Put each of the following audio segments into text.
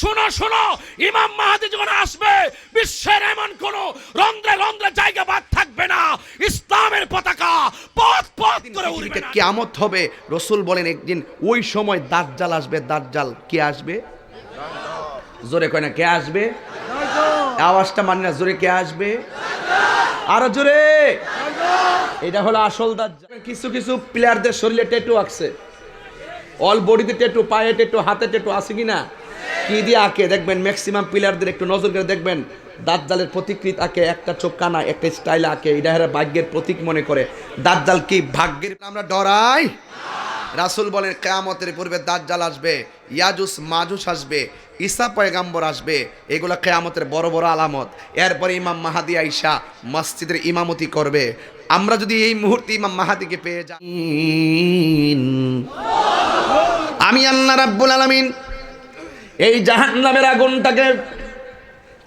শোনো শোনো ইমাম মাহাদি যখন আসবে বিশ্বের এমন কোন রন্ধ্রে রন্ধ্রে জায়গা বাদ থাকবে না। ইসলামের পতাকা পথ পথ করে না। কেয়ামত হবে রসুল বলেন একদিন ওই সময় দাজ্জাল আসবে। দাজ্জাল কে আসবে? জোরে কয় না কে আসবে? আওয়াজটা মানি না জোরে কে আসবে? আরও জোরে। এটা হলো আসল দাজ্জাল। কিছু কিছু প্লেয়ারদের শরীরে টেটু আঁকছে। অল বডিতে টেটু পায়ে টেটু হাতে টেটু আছে কি না কি দিয়ে আঁকে? দেখবেন ম্যাক্সিমাম প্লেয়ারদের একটু নজর করে দেখবেন। দাঁতজালের প্রতিকৃত আঁকে, একটা চোখ কানা, একটা স্টাইল আঁকে। এটা হেরা ভাগ্যের প্রতীক মনে করে। দাঁতজাল কি ভাগ্যের আমরা ডরাই। রাসুল বলেন, কেয়ামতের পূর্বে দাঁতজাল আসবে, ইয়াজুস মাজুস আসবে, ঈসা পয়গাম্বর আসবে। এগুলো কেয়ামতের বড় বড় আলামত। এরপরে ইমাম মাহাদি আইসা মসজিদের ইমামতি করবে। আমরা যদি এই মুহূর্তে ইমাম মাহাদিকে পেয়ে যাই। আমি আল্লাহ রাব্বুল আলামিন এই জাহান্নামের আগুনটাকে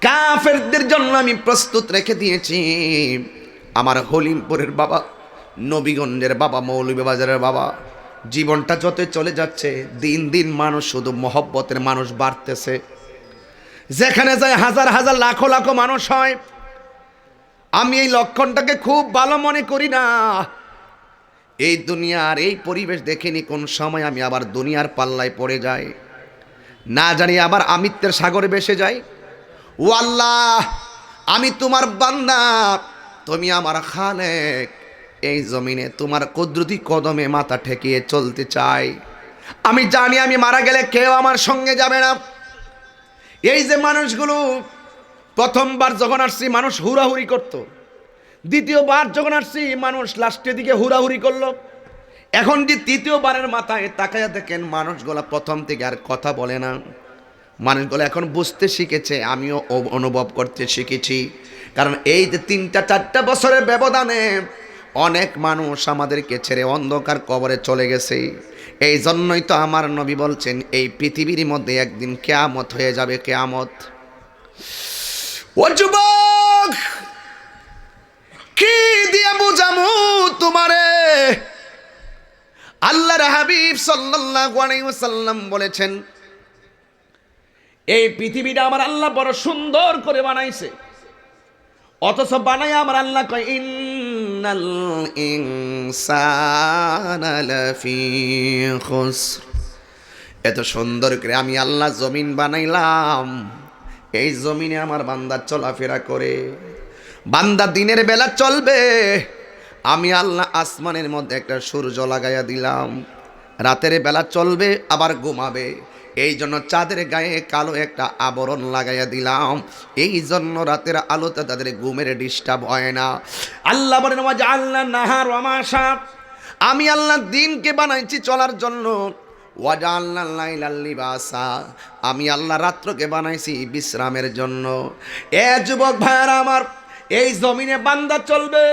কাফেরদের জন্য আমি প্রস্তুত রেখে দিয়েছি। আমার হলিমপুরের বাবা, নবীগঞ্জের বাবা, মৌলভীবাজারের বাবা, জীবনটা যত চলে যাচ্ছে, দিন দিন মানুষ শুধু মহব্বতের মানুষ বাড়তেছে। যেখানে যায় হাজার হাজার লাখো লাখো মানুষ হয়। আমি এই লক্ষণটাকে খুব ভালো মনে করি না। এই দুনিয়ার এই পরিবেশ দেখিনি কোন সময় আমি আবার দুনিয়ার পাল্লায় পড়ে যাই। না জানি আবার আমিত্বের সাগরে বেসে যাই। ও আল্লাহ, আমি তোমার বান্দা, তুমি আমার খালেক। এই জমিনে তোমার কুদরতি কদমে মাথা ঠেকিয়ে চলতে চাই। আমি জানি আমি মারা গেলে কেউ আমার সঙ্গে যাবে না। এই যে মানুষগুলো, প্রথমবার যখন আসছি মানুষ হুড়াহুড়ি করতো। দ্বিতীয়বার যখন আসছি মানুষ লাস্টের দিকে হুড়াহুড়ি করল। এখন যে তৃতীয়বারের মাথায় তাকায়া দেখেন মানুষগুলা প্রথম থেকে আর কথা বলে না। মানুষগুলো এখন বুঝতে শিখেছে, আমিও অনুভব করতে শিখেছি। কারণ এই যে তিনটা চারটা বছরের ব্যবধানে অনেক মানুষ আমাদেরকে ছেড়ে অন্ধকার কবরে চলে গেছে। এই জন্যই তো আমার নবী বলছেন, এই পৃথিবীর মধ্যে একদিন কেয়ামত হয়ে যাবে, কেয়ামত। ও যুবক, কি দিয়ে বুঝামু তোমারে? আল্লাহর হাবিব সাল্লাল্লাহু আলাইহি বলেছেন, এই পৃথিবীটা আমার আল্লাহ বড় সুন্দর করে বানাইছে। অথচ বানাই আমার আল্লাহ লাফি এত সুন্দর করে আমি আল্লাহ জমিন বানাইলাম। এই জমিনে আমার বান্দা চলাফেরা করে। বান্দা দিনের বেলা চলবে। আমি আল্লাহ আসমানের মধ্যে একটা সূর্য লাগাইয়া দিলাম। রাতের বেলা চলবে, আবার ঘুমাবে। এই জন্য চাঁদের গায়ে কালো একটা আবরণ লাগাইয়া দিলাম। এই জন্য রাতের আলোতে তাদের ঘুমের ডিস্টার্ব হয় না। আল্লাহ বলেন আল্লাহ নাহার রমাশা আমি আল্লাহ দিনকে বানাইছি চলার জন্য। ওয়াজাল্লাইলাল্লিবাসা আমি আল্লাহ রাত্রকে বানাইছি বিশ্রামের জন্য। এ যুবক ভাইয়ার আমার, এই জমিনে বান্দা চলবে।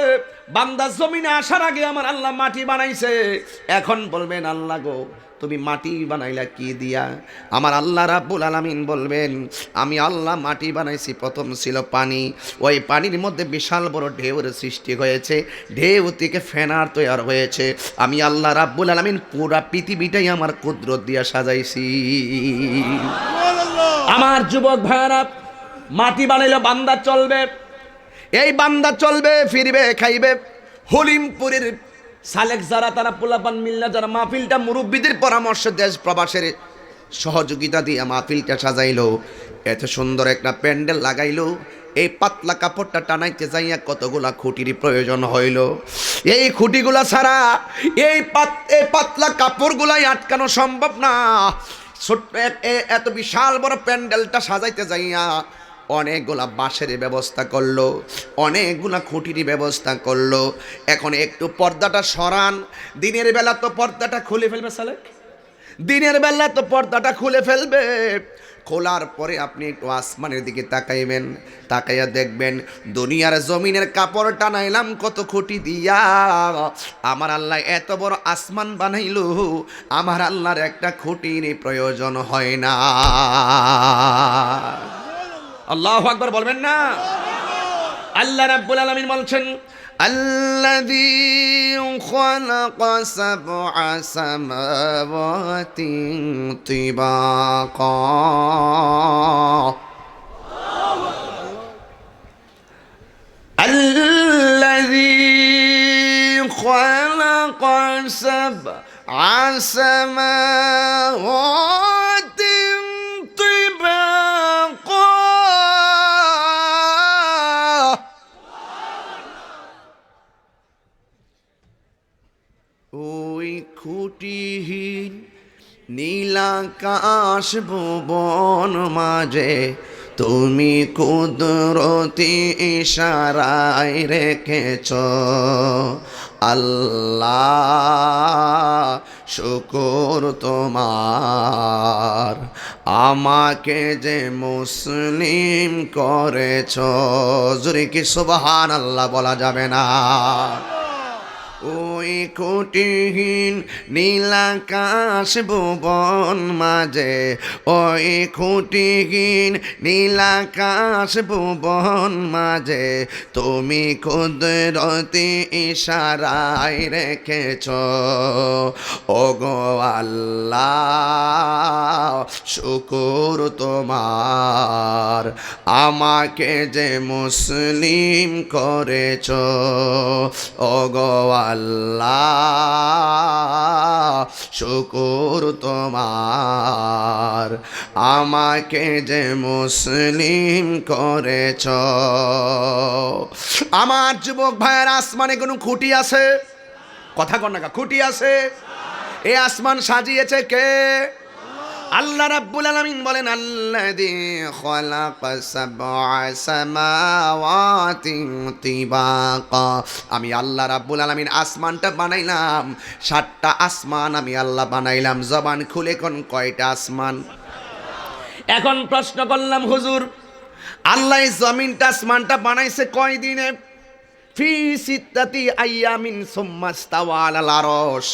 বান্দা জমিনে আসার আগে আমার আল্লাহ মাটি বানাইছে। এখন বলবেন আল্লাহ গো তুমি মাটি বানাইলা কি দিয়া? আমার আল্লাহ রাব্বুল আলামিন বলবেন আমি আল্লাহ মাটি বানাইছি প্রথম ছিল পানি। ওই পানির মধ্যে বিশাল বড় ঢেউর সৃষ্টি হয়েছে। ঢেউ থেকে ফেনার তৈরি হয়েছে। আমি আল্লাহ রাব্বুল আলামিন পুরা পৃথিবীটাই আমার কুদরত দিয়া সাজাইছি। আমার যুবক ভাইয়ারা মাটি বানাইলে বান্দা চলবে। এই বান্দা চলবে, ফিরবে, খাইবে। হলিমপুরের সালেক যারা, তারা পোলাপান মিল্লা যারা মাহফিলটা মুরব্বীদের পরামর্শ দেশ প্রবাসের সহযোগিতা দিয়ে মাহফিলটা সাজাইলো। এত সুন্দর একটা প্যান্ডেল লাগাইলো। এই পাতলা কাপড়টা টানাইতে যাইয়া কতগুলা খুঁটির প্রয়োজন হইল। এই খুঁটিগুলা ছাড়া এই পাত, এই পাতলা কাপড়গুলাই আটকানো সম্ভব না। ছোট্ট এত বিশাল বড় প্যান্ডেলটা সাজাইতে যাইয়া অনেকগুলা বাঁশের ব্যবস্থা করল, অনেকগুলা খুঁটির ব্যবস্থা করল। এখন একটু পর্দাটা সরান। দিনের বেলা তো পর্দাটা খুলে ফেলবে সালেক। দিনের বেলা তো পর্দাটা খুলে ফেলবে। খোলার পরে আপনি একটু আসমানের দিকে তাকাইবেন, তাকাইয়া দেখবেন দুনিয়ার জমিনের কাপড় টানাইলাম কত খুঁটি দিয়া। আমার আল্লাহ এত বড় আসমান বানাইলো, আমার আল্লাহর একটা খুঁটির প্রয়োজন হয় না। আল্লাহ আকবার বলবেন না আল্লাহ রাব্বুল আলামিন বলছেন الذي خلق سبع سماوات طباقا الذي خلق سبع سماوات ওই খুঁটিহীন নীলাকাশ ভুবন মাঝে তুমি কুদরতি ইশারায় রেখেছ। আল্লাহ, শুকর তোমার, আমাকে যে মুসলিম করেছ। জুরি কি সুবহান আল্লাহ বলা যাবে না? ওই কোটিহীন নীলাকাশ ভুবন মাঝে, ওই খুঁটিহীন নীলাকাশ ভুবন মাঝে, তুমি কুদরতি ইশারায় রেখেছ। ও গো আল্লাহ, শুকুর তোমার, আমাকে যে মুসলিম করেছ। ও গো আল্লাহ শুকুর তোমার। আমাকে যে মুসলিম করেছ, আমার যুবক ভাইয়ের আসমানে কোনো খুঁটি আছে? কথা কন্যা খুঁটি আছে? এ আসমান সাজিয়েছে কে? আল্লাহ রাব্বুল আলামিন বলেন, আল্লাযী খালাকা সাবআ সামাওয়াতিন তিবাকা। আমি আল্লাহ রাব্বুল আলামিন আসমানটা বানাইলাম, সাতটা আসমান আমি আল্লাহ বানাইলাম। জবান খুলে কোন কয়টা আসমান? এখন প্রশ্ন করলাম, হুজুর, আল্লাহ জমিনটা, আসমানটা বানাইছে কয় দিনে ফি সিত্তাতি আইয়ামিন সুম্মাস্তাওয়া আলাল আরশ।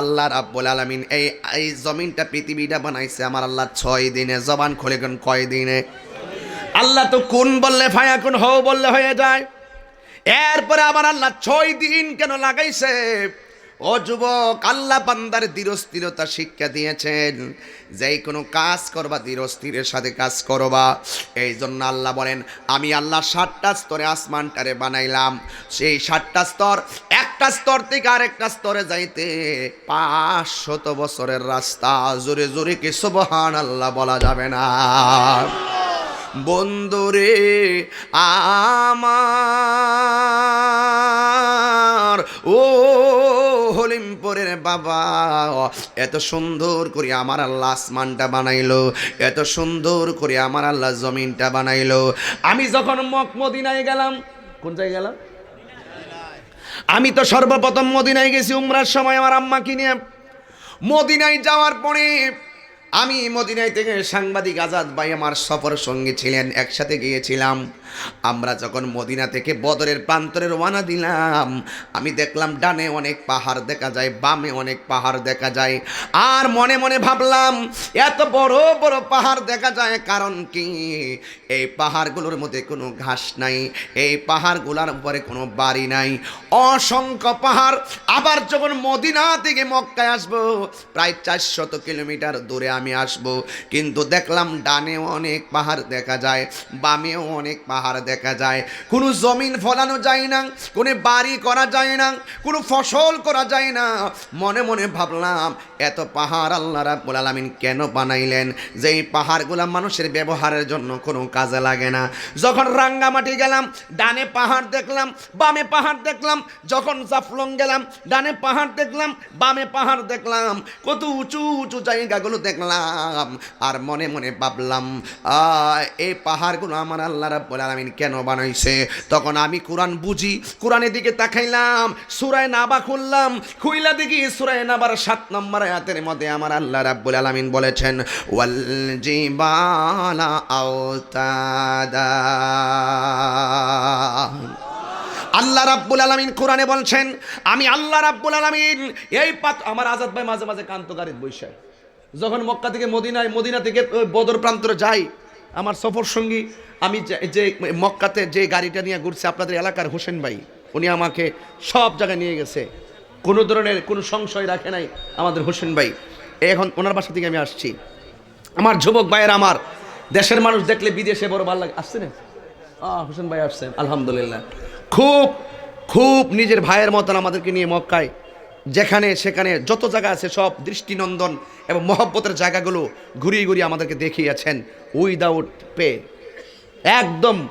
আল্লাহ রাব্বুল আলামিন এই এই জমিনটা, পৃথিবীটা বানাইছে আমার আল্লাহ ছয় দিনে। জবান খুলে কোন কয় দিনে? আল্লাহ তো কোন বললে ফায়া, কোন হও বললে হয়ে যায়। এরপরে আমার আল্লাহ ছয় দিন কেন লাগাইছে? ও যুবক, আল্লাহ বান্দার ধীরস্থিরতা শিক্ষা দিয়েছেন। যেই কোনো কাজ করবা ধীরস্থিরের সাথে কাজ করবা। এই জন্য আল্লাহ বলেন, আমি আল্লাহ সাতটা স্তরে আসমানটারে বানাইলাম। সেই সাতটা স্তর, একটা স্তর থেকে আরেকটা স্তরে যাইতে পাঁচশত বছরের রাস্তা। জোরে জোরে কি সুবহান আল্লাহ বলা যাবে না? বন্ধুরে আমার। ও হলিমপুরের বাবা, এত সুন্দর করে আমার আল্লাহ আসমানটা বানাইলো, এত সুন্দর করে আমার আল্লাহ জমিনটা বানাইলো। আমি যখন মক মদিনায় গেলাম, কোন জায়গায় গেলাম? আমি তো সর্বপ্রথম মদিনায় গেছি উমরার সময় আমার আম্মাকে নিয়ে। মদিনায় যাওয়ার পরে আমি মদিনায় থেকে সাংবাদিক আজাদ ভাই আমার সফর সঙ্গী ছিলেন, একসাথে গিয়েছিলাম। আমরা যখন মদিনা থেকে বদরের প্রান্তরে রওনা দিলাম, আমি দেখলাম ডানে অনেক পাহাড় দেখা যায়, বামে অনেক পাহাড় দেখা যায়। আর মনে মনে ভাবলাম, এত বড় বড় পাহাড় দেখা যায় কারণ কি? এই পাহাড়গুলোর মধ্যে কোনো ঘাস নাই, এই পাহাড়গুলোর উপরে কোনো বাড়ি নাই। অসংখ্য পাহাড়। আবার যখন মদিনা থেকে মক্কায় আসব, প্রায় চারশত কিলোমিটার দূরে আমি আসব। কিন্তু দেখলাম ডানেও অনেক পাহাড় দেখা যায়, বামেও অনেক পাহাড় দেখা যায়। কোনো জমিন ফলানো যায় না, কোনো বাড়ি করা যায় না, কোনো ফসল করা যায় না। মনে মনে ভাবলাম, এত পাহাড় আল্লাহ রাব্বুল আলামিন কেন বানাইলেন? যে এই পাহাড়গুলা মানুষের ব্যবহারের জন্য কোনো কাজে লাগে না। যখন রাঙ্গামাটি গেলাম, ডানে পাহাড় দেখলাম, বামে পাহাড় দেখলাম, যখন জাফলং গেলাম, ডানে পাহাড় দেখলাম, বামে পাহাড় দেখলাম। কত উঁচু উঁচু জায়গাগুলো দেখলাম। আর মনে মনে ভাবলাম এই পাহাড়গুলো আমার আল্লাহ রাব্বুল আলামিন কেন বানাইছে? তখন আমি কোরআন বুঝি, কোরআনের দিকে তাকাইলাম, সুরায় নাবা খুললাম, খুইলা দেখি সুরায় নাবার সাত নম্বর আয়াতের মধ্যে আমার আল্লাহ রাব্বুল আলামিন বলেছেন, ওয়াল জিবালা আওতাদা। আল্লাহ রাব্বুল আলামিন কোরআনে বলছেন, আমি আল্লাহ রাব্বুল আলামিন, এই পাত আমার আজাদ ভাই মাঝে মাঝে কান্ত গাড়ির বৈশাখ। যখন মক্কা থেকে মদিনায়, মদিনা থেকে বদর প্রান্তরে যাই, আমার সফর সঙ্গী, আমি যে- মক্কাতে যে গাড়িটা নিয়ে ঘুরছে আপনাদের এলাকার হোসেন ভাই, উনি আমাকে সব জায়গায় নিয়ে গেছে। কোনো ধরনের কোনো সংশয় রাখে নাই আমাদের হোসেন ভাই। এখন ওনার বাসা থেকে আমি আসছি। আমার যুবক ভাইয়ের আমার, দেশের মানুষ দেখলে বিদেশে বড় ভালো লাগে। আসছে না? হোসেন ভাই আসছেন আলহামদুলিল্লাহ। খুব খুব নিজের ভাইয়ের মতন আমাদেরকে নিয়ে মক্কায় যেখানে, সেখানে যত জায়গা আছে সব দৃষ্টিনন্দন এবং মহব্বতের জায়গাগুলো ঘুরিয়ে ঘুরিয়ে আমাদেরকে দেখিয়েছেন উইদাউট পে। একদম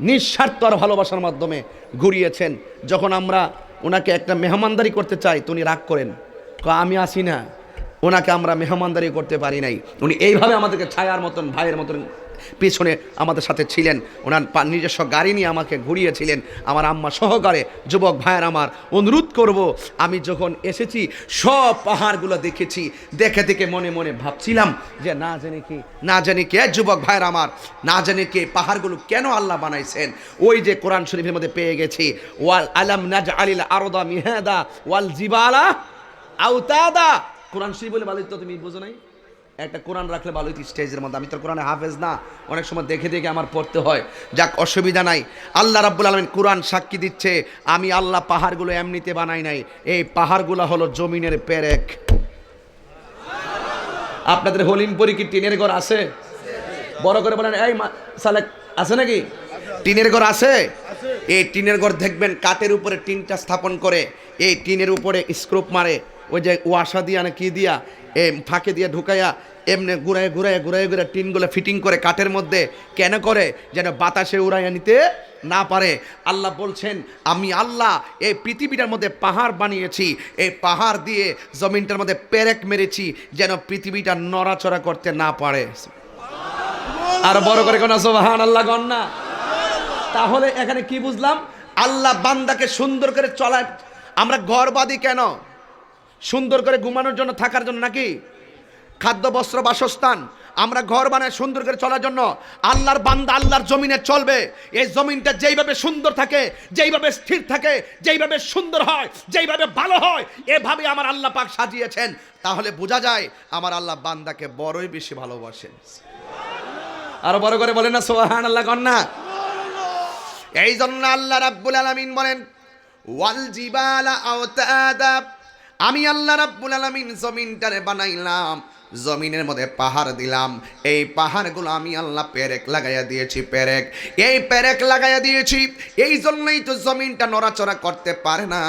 নিঃস্বার্থ আর ভালোবাসার মাধ্যমে ঘুরিয়েছেন। যখন আমরা ওনাকে একটা মেহমানদারি করতে চাই, তো উনি রাগ করেন। আমি আসি না। ওনাকে আমরা মেহমানদারি করতে পারি নাই। উনি এইভাবে আমাদেরকে ছায়ার মতন, ভাইয়ের মতন পিছনে আমাদের সাথে ছিলেন। ওনার নিজস্ব গাড়ি নিয়ে আমাকে ঘুরিয়েছিলেন। আমার আম্মা সহকারে, যুবক ভাইয়ের আমার অনুরোধ করব, আমি যখন এসেছি, সব পাহাড়গুলো দেখেছি। দেখে দেখে মনে মনে ভাবছিলাম যে, না জানি কি, না জানি কে যুবক ভাইয়ের আমার, না জানি কে পাহাড়গুলো কেন আল্লাহ বানাইছেন। ওই যে কোরআন শরীফের মধ্যে পেয়ে গেছি, ওয়াল আলাম নাজ আলিল আরদা মিহাদা ওয়াল জিবালা আউতাদা। কোরআন শরীফ বলে ভালোই তো তুমি বুঝো নাই? একটা কোরআন রাখলে ভালো তো স্টেজের মধ্যে। আমি তো কোরআনে হাফেজ না। অনেক সময় দেখে দেখে আমার পড়তে হয়। যাক, অসুবিধা নাই। আল্লাহ রাব্বুল আলমিন কোরআন সাক্ষী দিচ্ছে। আমি আল্লাহ পাহাড়গুলো এমনিতে বানাই নাই। এই পাহাড়গুলো হলো জমিনের পেরেক। আপনাদের হলিমপুরি কি টিনের ঘর আছে? বড় করে বলেন, এই সালেক, আছে নাকি? টিনের ঘর আছে? এই টিনের ঘর দেখবেন কাঠের উপরে টিনটা স্থাপন করে। এই টিনের উপরে স্ক্রুপ মারে। ওই যে ওয়াশা দিয়া না কি দিয়া, এ ফাঁকে দিয়া ঢুকাইয়া এমনি ঘুরায় ঘুরায় ঘুরায় ঘুরায় টিনগুলো ফিটিং করে কাঠের মধ্যে কেন করে যেন বাতাসে উড়াইয়া নিতে না পারে। আল্লাহ বলছেন, আমি আল্লাহ এই পৃথিবীটার মধ্যে পাহাড় বানিয়েছি, এই পাহাড় দিয়ে জমিনটার মধ্যে পেরেক মেরেছি যেন পৃথিবীটা নড়াচড়া করতে না পারে। আর বড় করে কোন সোহান আল্লাহ গণ না? তাহলে এখানে কি বুঝলাম? আল্লাহ বান্দাকে সুন্দর করে চলায় আমরা ঘর বাঁধি কেন? সুন্দর করে ঘুমানোর জন্য থাকার জন্য নাকি? খাদ্য, বস্ত্র, বাসস্থান। আমরা ঘর বানায় সুন্দর করে চলার জন্য আল্লাহর বান্দা আল্লাহর জমিনে চলবে। এই জমিনটা যেইভাবে সুন্দর থাকে, যেইভাবে স্থির থাকে, যেইভাবে সুন্দর হয়, যেইভাবে ভালো হয়, এভাবে আমার আল্লাহ পাক সাজিয়েছেন। তাহলে বোঝা যায় আমার আল্লাহ বান্দাকে বড়ই বেশি ভালোবাসেন। আরও বড় করে বলেন না সোহান আল্লাহ কন্যা এই জন্য আল্লাহ রাব্বুল আলামিন বলেন, ওয়াল জিবালা আওতাদা আমি আল্লাহ রাব্বুল আলামিন জমিনটারে বানাইলাম, জমিনের মধ্যে পাহাড় দিলাম। এই পাহাড়গুলো আমি আল্লাহ পেরেক লাগাইয়া দিয়েছি, পেরেক। এই পেরেক লাগাইয়া দিয়েছি এই জন্যই তো জমিনটা নড়াচড়া করতে পারে না।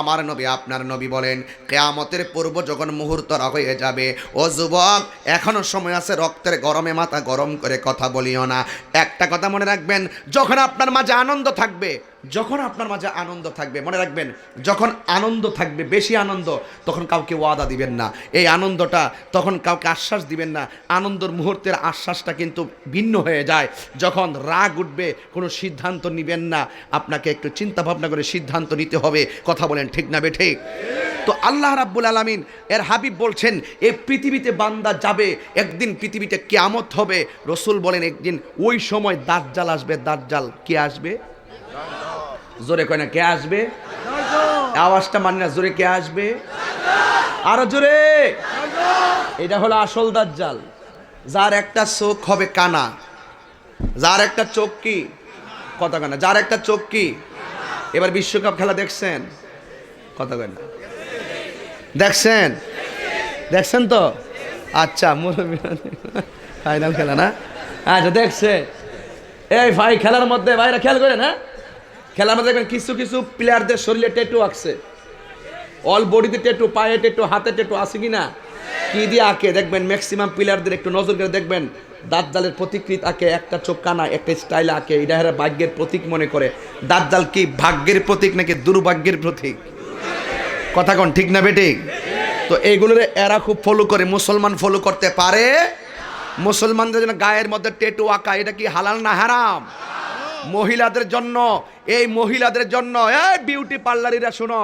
আমার নবী আপনার নবী বলেন, কেয়ামতের পূর্ব যখন মুহূর্ত হয়ে যাবে, ও যুবক, এখনও সময় আছে রক্তের গরমে মাথা গরম করে কথা বলিও না। একটা কথা মনে রাখবেন, যখন আপনার মাঝে আনন্দ থাকবে যখন আপনার মাঝে আনন্দ থাকবে, মনে রাখবেন, যখন আনন্দ থাকবে, বেশি আনন্দ, তখন কাউকে ওয়াদা দিবেন না। এই আনন্দটা তখন কাউকে আশ্বাস দিবেন না। আনন্দর মুহূর্তের আশ্বাসটা কিন্তু ভিন্ন হয়ে যায়। যখন রাগ উঠবে, কোনো সিদ্ধান্ত নিবেন না। আপনাকে একটু চিন্তা ভাবনা করে সিদ্ধান্ত নিতে হবে। কথা বলেন, ঠিক না বে ঠিক? তো আল্লাহ রাব্বুল আলামিন এর হাবিব বলছেন, এ পৃথিবীতে বান্দা যাবে, একদিন পৃথিবীতে কেয়ামত হবে। রসুল বলেন, একদিন ওই সময় দাজ্জাল আসবে। দাজ্জাল কে আসবে? জোরে কয় না, কে আসবে? আওয়াজটা মানি না, জোরে কে আসবে? আরও জোরে। এটা হলো আসল দাজ্জাল। যার একটা চোখ হবে কানা। যার একটা চোখ কি? কথা কানা যার একটা চোখ কি? এবার বিশ্বকাপ খেলা দেখছেন? কথা কেন দেখছেন? দেখছেন তো? আচ্ছা ফাইনাল খেলা না? আচ্ছা দেখছে। এই ভাই, খেলার মধ্যে ভাইরা খেয়াল করে না খেলার মধ্যে দেখবেন কিছু কিছু প্লেয়ারদের শরীরে টেটু আঁকছে। অল বডিতে টেটু পায়ে টেটু হাতে টেটু আছে কি না কি দিয়ে আঁকে? দেখবেন ম্যাক্সিমাম প্লেয়ারদের একটু নজর করে দেখবেন। দাঁত জালের প্রতিকৃত আঁকে, একটা চোখ কানা, একটা স্টাইল আঁকে এটা হেরা ভাগ্যের প্রতীক মনে করে। দাঁত জাল কি ভাগ্যের প্রতীক নাকি দুর্ভাগ্যের প্রতীক? কথা কোন, ঠিক না বেটি? তো এইগুলোর এরা খুব ফলো করে, মুসলমান ফলো করতে পারে? মুসলমানদের জন্য গায়ের মধ্যে টেটু আঁকা, এটা কি হালাল না হারাম? মহিলাদের জন্য, এই মহিলাদের জন্য, এই বিউটি পার্লারিরা শোনো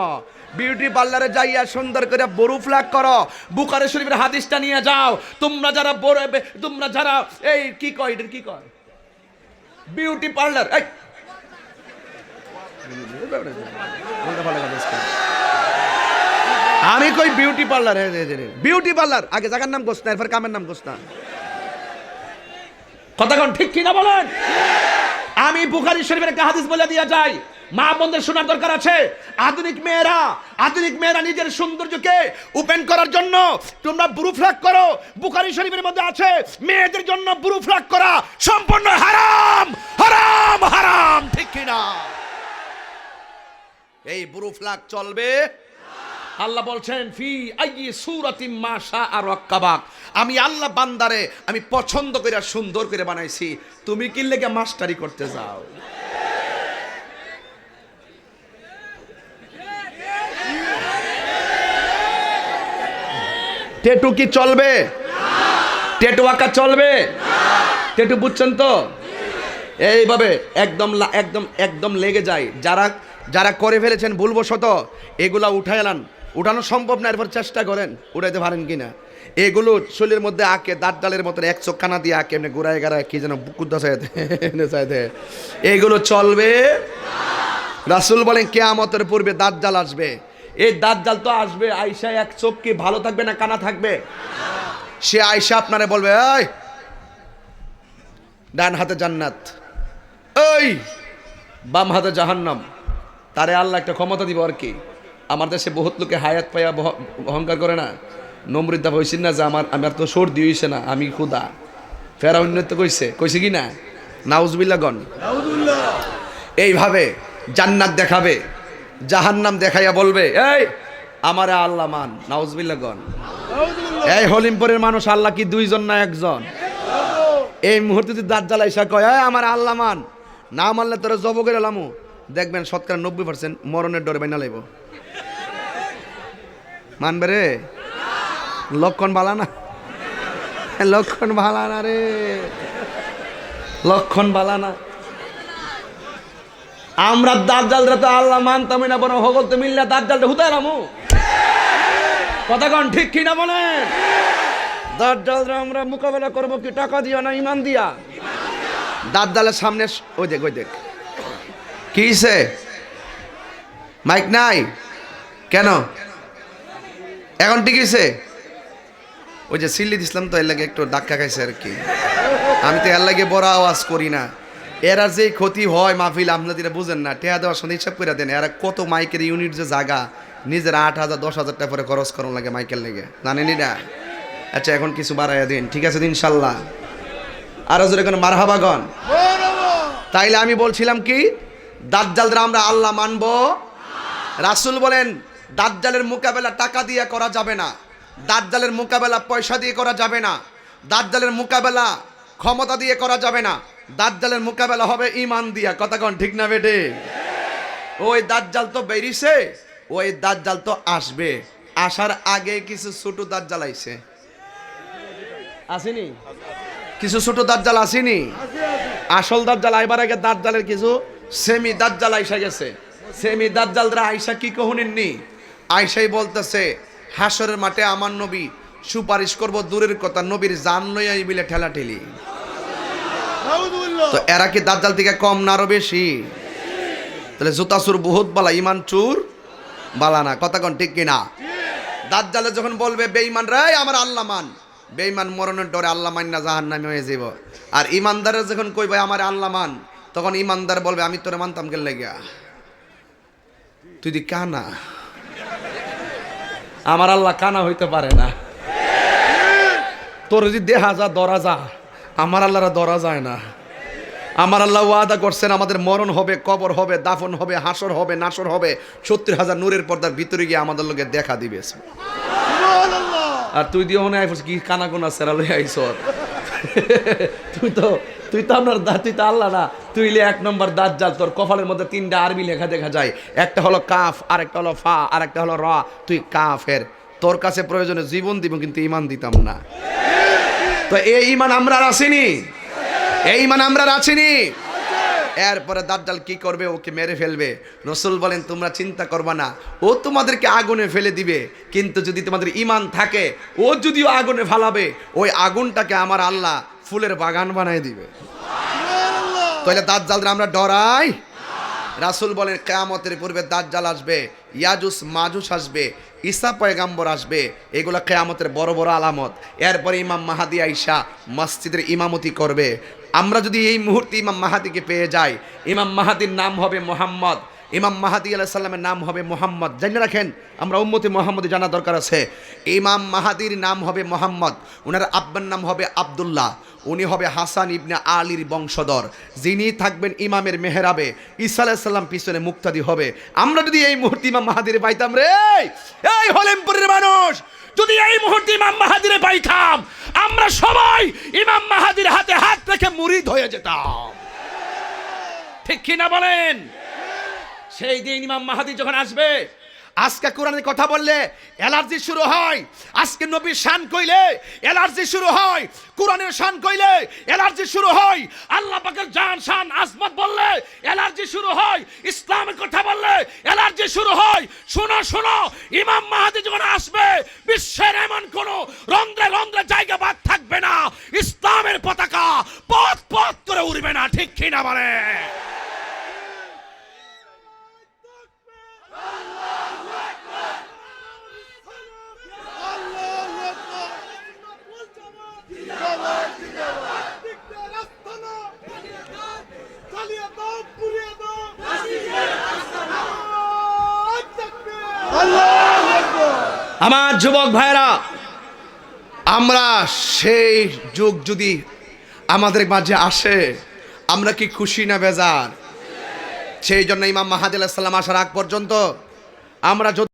বিউটি পার্লারে যাইয়া সুন্দর করে বরু ফ্ল্যাগ করো বুকারে শরীফের হাদিসটা নিয়ে যাও, তোমরা যারা বড়, তোমরা যারা, এই কি কয় এটার কি কয়? বিউটি পার্লার এই। আমি কই বিউটি পার্লার বিউটি পার্লার আগে জায়গার নাম গোস না, এরপর কামের নাম গোস না। কথা ঠিক কিনা বলেন? আমি বুখারী শরীফের একটা হাদিস বলে দিয়ে যাই। মা বোনদের শোনার দরকার আছে। আধুনিক মেয়েরা আধুনিক মেয়েরা নিজের সৌন্দর্যকে ওপেন করার জন্য তোমরা ব্রু ফ্ল্যাগ করো। বুখারী শরীফের মধ্যে আছে, মেয়েদের জন্য ব্রু ফ্ল্যাগ করা সম্পূর্ণ হারাম হারাম হারাম, ঠিক কিনা? এই ব্রু ফ্ল্যাগ চলবে আল্লাহ বলছেন, ফি আইয়ি সূরাতিম মা শাআ রাক্কাবাক। আমি আল্লাহ বান্দারে, আমি পছন্দ করে সুন্দর করে বানাইছি। তুমি কি লেগে মাস্টারি করতে যাও? টেটু কি চলবে? টেটু আঁকা চলবে? টেটু বুঝছেন তো? এইভাবে একদম একদম একদম লেগে যায়। যারা যারা করে ফেলেছেন ভুলবশত, এগুলা উঠাই এলান উঠানো সম্ভব না, এরপর চেষ্টা করেন উঠাইতে পারেন কিনা। এগুলো শরীরের মধ্যে আঁকে, দাঁত ডালের মতন এক চোখ কানা দিয়ে আঁকে, এমনি গোড়ায় গাড়ায় কি যেন চাইতে এগুলো চলবে। রাসুল বলেন, কেয়ামতের পূর্বে দাঁত জাল আসবে। এই দাঁত জাল তো আসবে আইসা এক চোখ কি ভালো থাকবে না কানা থাকবে? সে আয়সা আপনারে বলবে, এই, ডান হাতে জান্নাত। এই, বাম হাতে জাহান্নাম। তারে আল্লাহ একটা ক্ষমতা দিব আর কি। আমার দেশে বহুত লোকে হায়াত পাইয়া অহংকার করে না। নমৃদ্ধা হয়েছিল না যে আমার আমার তো সর্দি হয়েছে না আমি খুদা ফেরা উন্নত কইছে কইছে কি না? নাউজবিল্লা গন। এইভাবে জান্নাত দেখাবে জাহান্নাম দেখাইয়া বলবে এই আমারে আল্লাহ মান নাউজবিল্লা গন। এই হলিমপুরের মানুষ আল্লাহ কি দুইজন না একজন? এই মুহূর্তে যদি দাঁত জ্বালাইসা কয় "এই, আমার আল্লাহ মান না মানলে তোরা জব করে লামু। দেখবেন শতকরা নব্বই পার্সেন্ট মরণের ডরে বাইনা লাইব। মানবে রে? লক্ষণ ভালা না। লক্ষণ ভালা না রে। লক্ষণ ভালা না। আমরা দাঁত জালরা তো আল্লাহ মানতামই না, বরং হগল তো মিললে দাঁত জালটা হুতায় রামু। কথা ঠিক কিনা বলেন? দাঁত জালরা আমরা মোকাবেলা করব কি, টাকা দিয়া না ইমান দিয়া? দাঁত জালের সামনে ওই দেখ ওই দেখ। কি? মাইক নাই? কেন? এখন ঠিক ওই যে সিল্লি দিছিলাম তো, এর লাগে একটু ধাক্কা খাইছে আর কি। আমি তো এর লাগে বড় আওয়াজ করি না। এরা যে ক্ষতি হয় মাহফিল আপনাদের বুঝেন না, টেয়া দেওয়ার সঙ্গে হিসাব করে দেন, এরা কত মাইকের ইউনিট যে জায়গা নিজের আট হাজার, দশ হাজার টাকা করে খরচ করার লাগে মাইকেল লেগে। জানেনি না আচ্ছা এখন কিছু বাড়াইয়া দিন, ঠিক আছে ইনশাল্লাহ। আরও জোরে কোনো মারহাবাগন তাইলে আমি বলছিলাম কি দাজ্জালরা আমরা আল্লাহ মানব। রাসূল বলেন দাজ্জালের মোকাবেলা টাকা দিয়ে করা যাবে না। দাজ্জালের মোকাবেলা পয়সা দিয়ে করা যাবে না। দাজ্জালের মোকাবেলা ক্ষমতা দিয়ে করা যাবে না। দাজ্জালের মোকাবেলা হবে ইমান দিয়া। কথা কন ঠিক না বেটে? ওই দাজ্জাল তো বেরিয়েছে ওই দাজ্জাল তো আসবে। আসার আগে কিছু ছোট দাজ্জাল আইছে। আসেনি? কিছু ছোট দাজ্জাল আসেনি? আসল দাজ্জাল আইবার আগে দাজ্জালের কিছু সেমি দাজ্জাল আইসা গেছে। সেমি দাজ্জালরা আইসা কি কহুনেননি? আইসাই বলতেছে হাসরের মাঠে আমার নবী সুপারিশ করব দূরের কথা নবীর জান লইয়াই বিলে ঠেলা ঠেলি তো এরা কি দাজ্জাল থেকে কম না আরও বেশি? তাহলে জুতা চুর বহুত বালা ইমান চুর বালা না। কথা কোন ঠিক কিনা? দাজ্জালে যখন বলবে বেঈমান রে আমার আল্লাহ মান। বেঈমান মরণের ডরে আল্লাহ মান না জাহান নামে হয়ে যাব আর ইমানদারের যখন কইবে আমার আল্লাহ মান তখন ইমানদার বলবে আমি তোরে মানতাম কে লেগা তুই দি কানা? আমার আল্লাহ কানা হইতে পারে না। তোর যদি দেহা যা, দরা যা, আমার আল্লাহরা দরা যায় না। আমার আল্লাহ ওয়াদা করছেন, আমাদের মরণ হবে, কবর হবে, দাফন হবে, হাসর হবে, নাসর হবে, সত্তর হাজার নূরের পর্দার ভিতরে গিয়ে আমাদের লোকে দেখা দিবে। আর তুই দিয়ে মনে আইফস কি কানা কোনা সেরা লই আইস তুই তো তুই তো আপনার তুই তো আল্লাহ না। তুই লে এক নম্বর দাঁত জাল তোর কপালের মধ্যে তিনটা আরবি লেখা দেখা যায়। একটা হলো কাফ আর একটা হলো ফা আর একটা হলো র। তুই কাফের। তোর কাছে প্রয়োজনে জীবন দিব, কিন্তু ইমান দিতাম না। তো এই ইমান আমরা আসিনি এই ইমান আমরা আসিনি এরপরে দাজ্জাল কি করবে? ওকে মেরে ফেলবে। রসুল বলেন, তোমরা চিন্তা করবা না। ও তোমাদেরকে আগুনে ফেলে দিবে। কিন্তু যদি তোমাদের ইমান থাকে, ও যদিও আগুনে ফালাবে, ওই আগুনটাকে আমার আল্লাহ ফুলের বাগান বানায় দিবে। তাহলে দাঁত দাজ্জালরা আমরা ডরাই। রাসুল বলেন, কেয়ামতের পূর্বে জাল আসবে, ইয়াজুস, মাজুস আসবে, ঈসা পয়গাম্বর আসবে। এগুলো কেয়ামতের বড় বড় আলামত। এরপরে ইমাম মাহাদি আইসা মসজিদের ইমামতি করবে। আমরা যদি এই মুহূর্তে ইমাম মাহাদিকে পেয়ে যাই, ইমাম মাহাদির নাম হবে মোহাম্মদ। ইমাম মাহাদি আলাহ সাল্লামের নাম হবে মোহাম্মদ। জানিয়ে রাখেন, আমরা উম্মতি মোহাম্মদ জানা দরকার আছে। ইমাম মাহাদির নাম হবে মোহাম্মদ ওনার আব্বার নাম হবে আবদুল্লাহ, উনি হবে হাসান ইবনে আলীর বংশধর। যিনি থাকবেন ইমামের মেহরাবে, ঈসা আলাইহিস সাল্লাম পিছনে মুক্তাদি হবে। আমরা যদি এই মুহূর্তে ইমাম মাহাদির পাইতাম রে, এই হলেমপুরের মানুষ, যদি এই মুহূর্তে ইমাম মাহাদিরে পাইতাম, আমরা সবাই ইমাম মাহাদির হাতে হাত রেখে মুরিদ হয়ে যেতাম। ঠিক কিনা বলেন? সেই দিন ইমাম মাহাদি যখন আসবে, আজকে কোরআনের কথা বললে অ্যালার্জি শুরু হয়। আজকে নবীর শান কইলে অ্যালার্জি শুরু হয়। কোরআনের শান কইলে অ্যালার্জি শুরু হয়। আল্লাহ পাকের জান, শান, আজমত বললে অ্যালার্জি শুরু হয়। ইসলামের কথা বললে অ্যালার্জি শুরু হয়। শোনো শোনো, ইমাম মাহাদি যখন আসবে, বিশ্বের এমন কোন রন্ধ্রে রন্ধ্রে জায়গা বাদ থাকবে না। ইসলামের পতাকা পথ পথ করে উড়বে না, ঠিক কিনা বলে যুবক ভাইরা আমরা সেই যুগ যদি আমাদের মাঝে আসে, আমরা কি খুশি না বেজার? সেই জন্য ইমাম মাহাদ আসার আগ পর্যন্ত আমরা